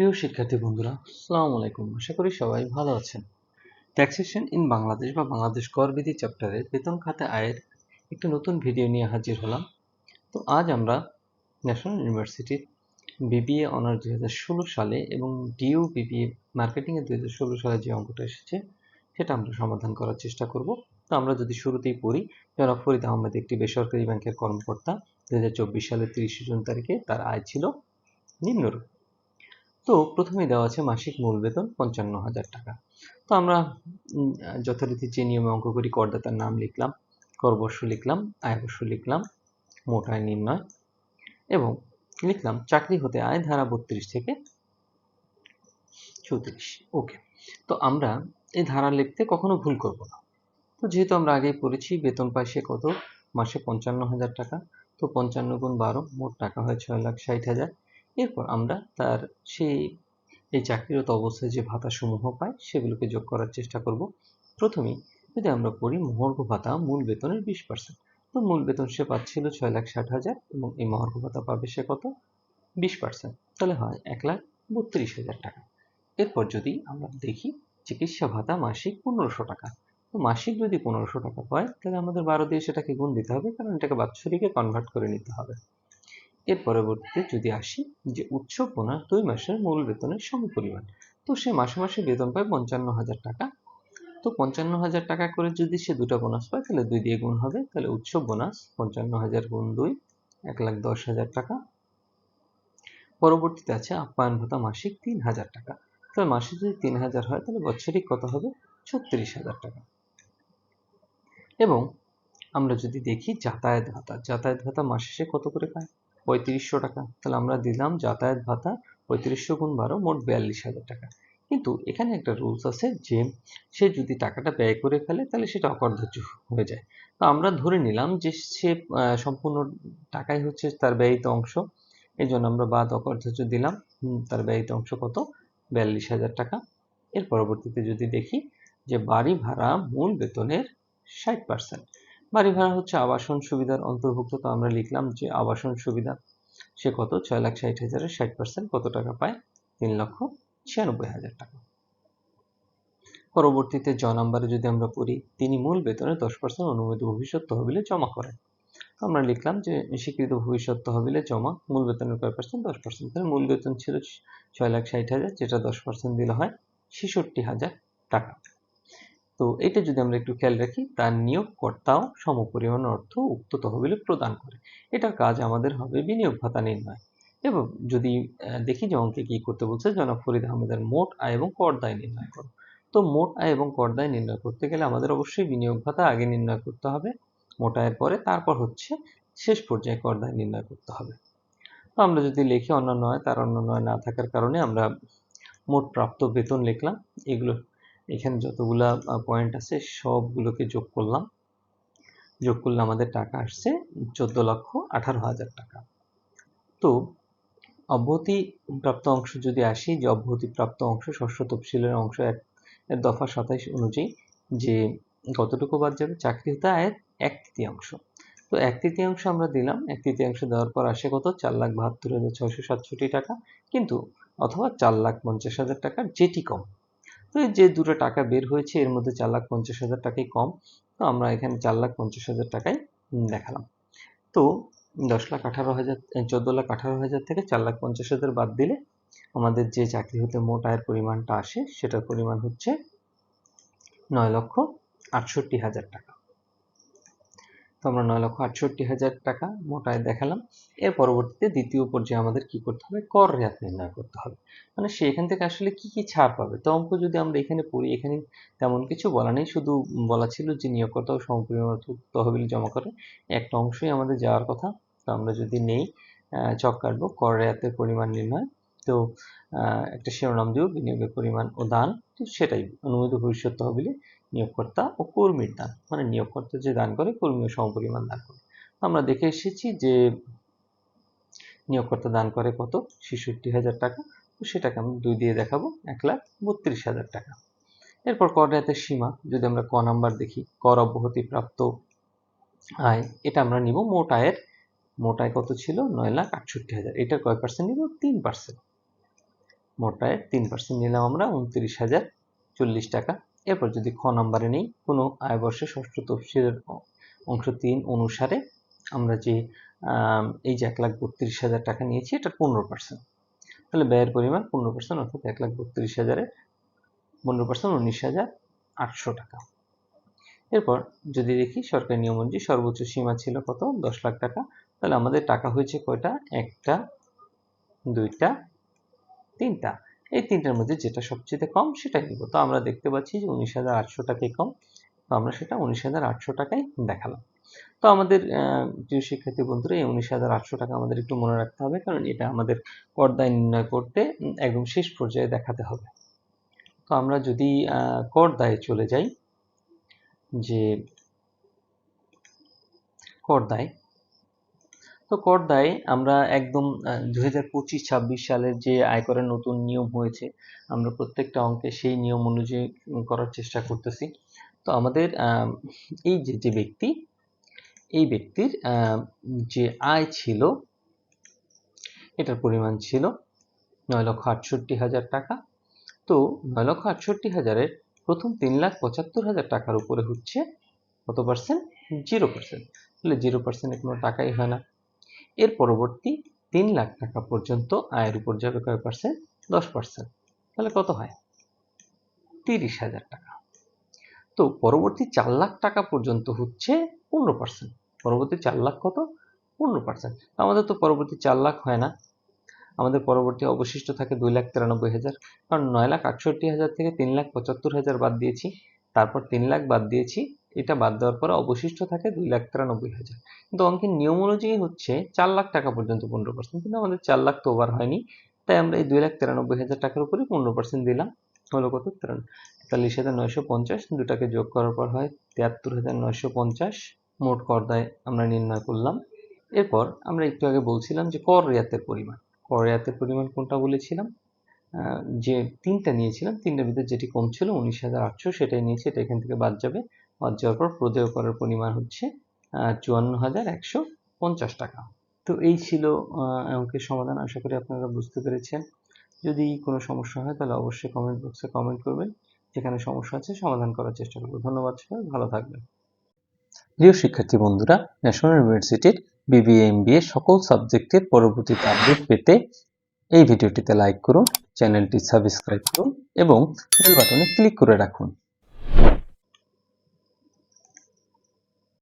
প্রিয় শিক্ষার্থী বন্ধুরা, আসসালামু আলাইকুম। আশা করি সবাই ভালো আছেন। ট্যাক্সেশন ইন বাংলাদেশ বা বাংলাদেশ কর বিধি চ্যাপ্টারের বেতন খাতে আয়ের একটি নতুন ভিডিও নিয়ে হাজির হলাম। তো আজ আমরা ন্যাশনাল ইউনিভার্সিটির বিবিএ অনার দুই হাজার ষোলো সালে এবং ডিইউ বিবিএ মার্কেটিংয়ে দুই হাজার ষোলো সালে যে অঙ্কটা এসেছে, সেটা আমরা সমাধান করার চেষ্টা করব। তো আমরা যদি শুরুতেই পড়ি, জনাব ফরিদ আহমেদ একটি বেসরকারি ব্যাংকের কর্মকর্তা। দু হাজার চব্বিশ সালের তিরিশে জুন তারিখে তার আয় ছিল নিম্নরূপ। তো প্রথমেই দেওয়া আছে মাসিক মূল বেতন পঞ্চান্ন হাজার টাকা। তো আমরা যথারীতি যে নিয়মে অঙ্ক করি, করদাতার নাম লিখলাম, করবর্ষ লিখলাম, আয়বর্ষ লিখলাম, মোট আয় নির্ণয়, এবং লিখলাম চাকরি হতে আয় ধারা বত্রিশ থেকে চৌত্রিশ। ওকে তো আমরা এই ধারা লিখতে কখনো ভুল করব না। তো যেহেতু আমরা আগেই পড়েছি, বেতন পাই সে কত? মাসে পঞ্চান্ন হাজার টাকা। তো পঞ্চান্ন গুণ বারো, মোট টাকা হয় ছয় লাখ ষাট হাজার। এরপর আমরা তার সেই, এই চাকরিরত অবস্থায় যে ভাতাসমূহ পায় সেগুলোকে যোগ করার চেষ্টা করব। প্রথমেই যদি আমরা পড়ি মহর্ঘ ভাতা, মূল বেতনের বিশ পার্সেন্ট তো মূল বেতন সে পাচ্ছিল ছয় লাখ ষাট হাজার এবং এই মহর্ঘ ভাতা পাবে সে কত? বিশ পার্সেন্ট তাহলে হয় এক লাখ বত্রিশ হাজার টাকা। এরপর যদি আমরা দেখি চিকিৎসা ভাতা মাসিক পনেরোশো টাকা। তো মাসিক যদি পনেরোশো টাকা পায়, তাহলে আমাদের বারো দিয়ে সেটাকে গুণ দিতে হবে, কারণ এটাকে বাৎসরিকে কনভার্ট করে নিতে হবে। এর পরবর্তীতে যদি আসি, যে উৎসব বোনাস দুই মাসের মূল বেতনের সমপরিমাণ, তো সে মাসে মাসে বেতন পায় পঞ্চান্ন হাজার টাকা। তো পঞ্চান্ন হাজার টাকা করে যদি সে দুটো বোনাস পায়, তাহলে দুই দিয়ে গুণ হবে, তাহলে উৎসব বোনাস পঞ্চান্ন হাজার গুণ দুই, এক লাখ দশ হাজার টাকা। পরবর্তীতে আছে আপ্যায়ন ভাতা মাসিক তিন হাজার টাকা, তাহলে মাসে যদি তিন হাজার হয়, তাহলে বৎসরিক কত হবে? ছত্রিশ হাজার টাকা। এবং আমরা যদি দেখি যাতায়াত ভাতা যাতায়াত ভাতা মাসে শেষে কত করে পায়? পঁয়ত্রিশশো টাকা। তাহলে আমরা দিলাম যাতায়াত ভাতা পঁয়ত্রিশশো গুণ বারো, মোট বিয়াল্লিশ হাজার টাকা। কিন্তু এখানে একটা রুলস আছে যে, সে যদি টাকাটা ব্যয় করে ফেলে, তাহলে সেটা অকর্ধার্য হয়ে যায়। তো আমরা ধরে নিলাম যে, সে সম্পূর্ণ টাকাই হচ্ছে তার ব্যয়িত অংশ। এই জন্য আমরা বাদ অকর্ধার্য দিলাম। তার ব্যয়িত অংশ কত? বিয়াল্লিশ হাজার টাকা। এর পরবর্তীতে যদি দেখি যে বাড়ি ভাড়া মূল বেতনের ষাট পার্সেন্ট বাড়ি ভাড়া হচ্ছে আবাসন সুবিধার অন্তর্ভুক্ত। তো আমরা লিখলাম যে আবাসন সুবিধা, সে কত? ছয় লাখ ষাট হাজারের ষাট পার্সেন্ট কত টাকা পায়? তিন লক্ষ ছিয়ানব্বই হাজার টাকা। পরবর্তীতে জ নাম্বারে যদি আমরা পড়ি, তিনি মূল বেতনের দশ পার্সেন্ট অনুমোদিত ভবিষ্যৎ তহবিলে জমা করেন। আমরা লিখলাম যে স্বীকৃত ভবিষ্যৎ তহবিলে জমা, মূল বেতনের কয় পার্সেন্ট দশ পার্সেন্ট তাহলে মূল বেতন ছিল ছয় লাখ ষাট হাজার, যেটা দশ পার্সেন্ট দিলে হয় ছেষট্টি হাজার টাকা। তো এটা যদি আমরা একটু খেয়াল রাখি তার নিয়োগকর্তাও সমপরিমাণ অর্থ উক্ত তহবিলে প্রদান করে। এটার কাজ আমাদের হবে বিনিয়োগ ভাতা নির্ণয়। এবং যদি দেখি যে অঙ্কে কি করতে বলছে, জনাব ফরিদ আহমেদের মোট আয় এবং কর দায় নির্ণয় করো। তো মোট আয় এবং কর দায় নির্ণয় করতে গেলে আমাদের অবশ্যই বিনিয়োগ ভাতা আগে নির্ণয় করতে হবে। মোট আয়ের পরে তারপর হচ্ছে শেষ পর্যায়ে কর দায় নির্ণয় করতে হবে। তো আমরা যদি লিখি অন্যান্য আয়, তার অন্যান্য আয় না থাকার কারণে আমরা মোট প্রাপ্ত বেতন লিখলাম। এগুলো এখানে যতগুলা পয়েন্ট আছে, সবগুলোকে যোগ করলাম। যোগ করলে আমাদের টাকা আসছে চোদ্দ লক্ষ আঠারো হাজার টাকা। তো অব্যাহতি প্রাপ্ত অংশ যদি আসি, যে অব্যাহতি প্রাপ্ত অংশ ষষ্ঠ তফসিলের অংশ এক দফা সাতাইশ অনুযায়ী যে কতটুকু বাদ যাবে? চাকরি হতে আয়ের এক তৃতীয়াংশ। তো এক তৃতীয়াংশ আমরা দিলাম, এক তৃতীয়াংশ দেওয়ার পর আসে কত? চার লাখ বাহাত্তর হাজার ছয়শো সাতষট্টি টাকা। কিন্তু অথবা চার লাখ পঞ্চাশ হাজার টাকার যেটি কম। তো যে দুটো টাকা বের হয়েছে, এর মধ্যে চার লাখ পঞ্চাশ হাজার টাকাই কম। তো আমরা এখানে চার লাখ পঞ্চাশ হাজার টাকাই দেখালাম। তো দশ লাখ আঠারো হাজার চোদ্দ লাখ আঠারো হাজার থেকে চার লাখ পঞ্চাশ হাজার বাদ দিলে আমাদের যে চাকরি হতে মোট আয়ের পরিমাণটা আসে, সেটার পরিমাণ হচ্ছে নয় লক্ষ আটষট্টি হাজার টাকা। তো আমরা নয় লক্ষ আটষট্টি হাজার টাকা মোট আয় দেখালাম। এর পরবর্তীতে দ্বিতীয় পর্যায়ে আমাদের কি করতে হবে? কর রেয়াত নির্ণয় করতে হবে। মানে সে এখান থেকে আসলে কি কি ছাড় পাবে? তো অঙ্ক যদি আমরা এখানে পড়ি, এখানে তেমন কিছু বলা নেই। শুধু বলা ছিল যে নিয়োগকর্তা ও সমপরিমাণ তহবিল জমা করে একটা অংশই আমাদের যাওয়ার কথা। তো আমরা যদি নেই চক কাটবো, কর রেয়াতের পরিমাণ নির্ণয়। তো একটা শিরোনাম দিব, বিনিয়োগের পরিমাণ ও দান। তো সেটাই, অনুমোদিত ভবিষ্যৎ তহবিলে নিয়োগকর্তা ও কর্মীর দান। মানে নিয়োগকর্তা যে দান করে, কর্মীও সমপরিমাণ দান করে। আমরা দেখে এসেছি যে নিয়োগকর্তা দান করে কত? ছেষট্টি হাজার টাকা। তো সেটাকে আমরা দুই দিয়ে দেখাবো, এক লাখ বত্রিশ হাজার টাকা। এরপর কর রেয়াতের সীমা, যদি আমরা ক নাম্বার দেখি, কর অব্যাহতি প্রাপ্ত আয়, এটা আমরা নিব মোট আয়ের, মোট আয় কত ছিল? নয় লাখ আটষট্টি হাজার। এটা কয় পার্সেন্ট নিব? তিন পার্সেন্ট মোট আয়ের তিন পার্সেন্ট নিলাম আমরা, উনত্রিশ হাজার চল্লিশ টাকা। এরপর যদি খ নাম্বারে নেই, কোনো আয়বর্ষে ষষ্ঠ তফসিলের অংশ তিন অনুসারে আমরা যে এই যে এক লাখ বত্রিশ হাজার টাকা নিয়েছি এটা পনেরো পার্সেন্ট তাহলে ব্যয়ের পরিমাণ পনেরো পার্সেন্ট অর্থাৎ এক লাখ বত্রিশ হাজারের পনেরো পার্সেন্ট উনিশ হাজার আটশো টাকা। এরপর যদি দেখি সরকারি নিয়ম অনুযায়ী সর্বোচ্চ সীমা ছিল কত? দশ লাখ টাকা। তাহলে আমাদের টাকা হয়েছে কয়টা? একটা, দুইটা, তিনটা। এই তিনটার মধ্যে যেটা সবচেয়ে কম সেটাই নিব। তো আমরা দেখতে পাচ্ছি যে উনিশ হাজার আটশো টাকাই কম। তো আমরা সেটা উনিশ হাজার আটশো টাকায় দেখালাম। তো আমাদের প্রিয় শিক্ষার্থী বন্ধুরা, এই উনিশ হাজার আটশো টাকা আমাদের একটু মনে রাখতে হবে, কারণ এটা আমাদের করদায় নির্ণয় করতে একদম শেষ পর্যায়ে দেখাতে হবে। তো আমরা যদি করদায়ে চলে যাই, যে করদায় তো করদায় আমরা একদম দুই হাজার পঁচিশ, ছাব্বিশ সালের যে আয়করের নতুন নিয়ম হয়েছে, আমরা প্রত্যেকটা অঙ্কে সেই নিয়ম অনুযায়ী করার চেষ্টা করতেছি। তো আমাদের এই যে যে ব্যক্তি, এই ব্যক্তির যে আয় ছিল, এটার পরিমাণ ছিল নয় লক্ষ আটষট্টি হাজার টাকা। তো নয় লক্ষ আটষট্টি হাজারের প্রথম তিন লাখ পঁচাত্তর হাজার টাকার উপরে হচ্ছে কত পার্সেন্ট জিরো পার্সেন্ট তাহলে জিরো পার্সেন্টে কোনো টাকাই হয় না। এর পরবর্তী তিন লাখ টাকা পর্যন্ত আয়ের উপর যাবে কয় পার্সেন্ট দশ পার্সেন্ট তাহলে কত হয়? তিরিশ হাজার টাকা। তো পরবর্তী চার লাখ টাকা পর্যন্ত হচ্ছে পনেরো পার্সেন্ট পরবর্তী চার লাখ কত? পনেরো পার্সেন্ট আমাদের তো পরবর্তী চার লাখ হয় না। আমাদের পরবর্তী অবশিষ্ট থাকে দুই লাখ তিরানব্বই হাজার। কারণ নয় লাখ আটষট্টি হাজার থেকে তিন লাখ পঁচাত্তর হাজার বাদ দিয়েছি। তারপর তিন লাখ বাদ দিয়েছি। এটা বাদ দেওয়ার পরে অবশিষ্ট থাকে দুই লাখ তিরানব্বই হাজার। কিন্তু অঙ্কের নিয়ম অনুযায়ী হচ্ছে চার লাখ টাকা পর্যন্ত পনেরো পার্সেন্ট কিন্তু আমাদের চার লাখ তো ওভার হয়নি। তাই আমরা এই দুই লাখ তিরানব্বই হাজার টাকার উপরে পনেরো পার্সেন্ট দিলাম। হলো কত? তেতাল্লিশ হাজার নয়শো পঞ্চাশ। দুটাকে যোগ করার পর হয় তিয়াত্তর হাজার নয়শো পঞ্চাশ। মোট করদায় আমরা নির্ণয় করলাম। এরপর আমরা একটু আগে বলছিলাম যে কর রেয়াতের পরিমাণ। কর রেয়াতের পরিমাণ কোনটা বলেছিলাম? যে তিনটা নিয়েছিলাম, তিনটার ভিতরে যেটি কম ছিল উনিশ হাজার আটশো, সেটাই নিয়েছি, এটা এখান থেকে বাদ যাবে। বাদ যাওয়ার পর প্রদেয় করার পরিমাণ হচ্ছে চুয়ান্ন হাজার একশো পঞ্চাশ টাকা। তো এই ছিল অঙ্কের সমাধান। আশা করি আপনারা বুঝতে পেরেছেন। যদি কোনো সমস্যা হয় তাহলে অবশ্যই কমেন্ট বক্সে কমেন্ট করবেন। যেখানে সমস্যা আছে সমাধান করার চেষ্টা করব। ধন্যবাদ সবাই, ভালো থাকবেন। প্রিয় শিক্ষার্থী বন্ধুরা ন্যাশনাল ইউনিভার্সিটির বিবিএ এম এমবিএ সকল সাবজেক্টের পরবর্তীতে আপডেট পেতে এই ভিডিওটিতে লাইক করুন চ্যানেলটি সাবস্ক্রাইব করুন এবং বেল বাটনে ক্লিক করে রাখুন।